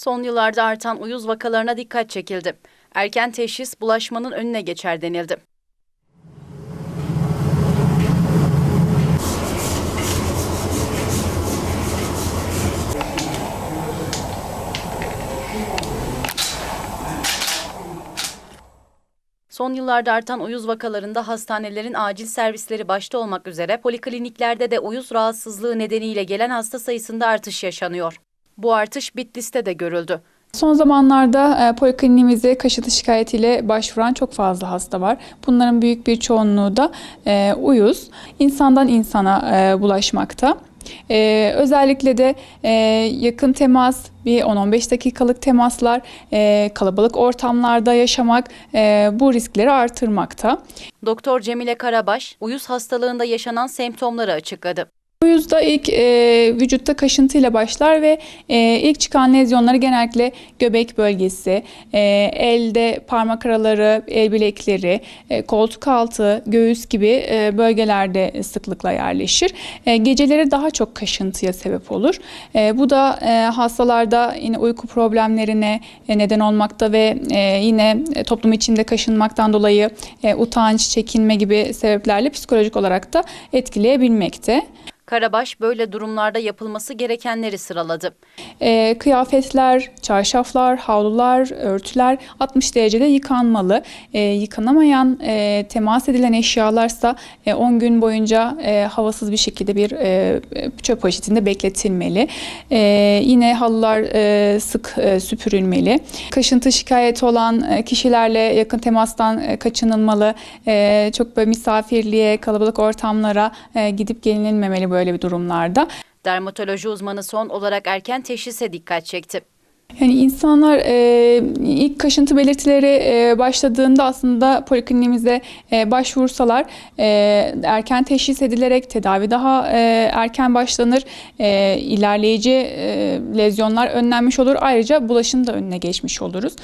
Son yıllarda artan uyuz vakalarına dikkat çekildi. Erken teşhis bulaşmanın önüne geçer denildi. Son yıllarda artan uyuz vakalarında hastanelerin acil servisleri başta olmak üzere polikliniklerde de uyuz rahatsızlığı nedeniyle gelen hasta sayısında artış yaşanıyor. Bu artış Bitlis'te de görüldü. Son zamanlarda e, polikliniğimize kaşıntı şikayetiyle başvuran çok fazla hasta var. Bunların büyük bir çoğunluğu da e, uyuz. İnsandan insana e, bulaşmakta. E, özellikle de e, yakın temas, bir 10-15 dakikalık temaslar, e, kalabalık ortamlarda yaşamak e, bu riskleri artırmakta. Doktor Cemile Karabaş, uyuz hastalığında yaşanan semptomları açıkladı. Uyuzda ilk e, vücutta kaşıntıyla başlar ve e, ilk çıkan lezyonları genellikle göbek bölgesi, e, elde parmak araları, el bilekleri, e, koltuk altı, göğüs gibi e, bölgelerde sıklıkla yerleşir. E, geceleri daha çok kaşıntıya sebep olur. E, bu da e, hastalarda yine uyku problemlerine e, neden olmakta ve e, yine e, toplum içinde kaşınmaktan dolayı e, utanç, çekinme gibi sebeplerle psikolojik olarak da etkileyebilmekte. Karabaş böyle durumlarda yapılması gerekenleri sıraladı. E, kıyafetler, çarşaflar, havlular, örtüler 60 derecede yıkanmalı. E, yıkanamayan, e, temas edilen eşyalarsa e, 10 gün boyunca e, havasız bir şekilde bir e, çöp poşetinde bekletilmeli. E, yine halılar e, sık e, süpürülmeli. Kaşıntı şikayeti olan e, kişilerle yakın temastan e, kaçınılmalı. E, çok böyle misafirliğe, kalabalık ortamlara e, gidip gelinilmemeli böyle bir durumlarda. Dermatoloji uzmanı son olarak erken teşhise dikkat çekti. Yani insanlar e, ilk kaşıntı belirtileri e, başladığında aslında polikliniğimize e, başvursalar e, erken teşhis edilerek tedavi daha e, erken başlanır, e, ilerleyici e, lezyonlar önlenmiş olur. Ayrıca bulaşın da önüne geçmiş oluruz.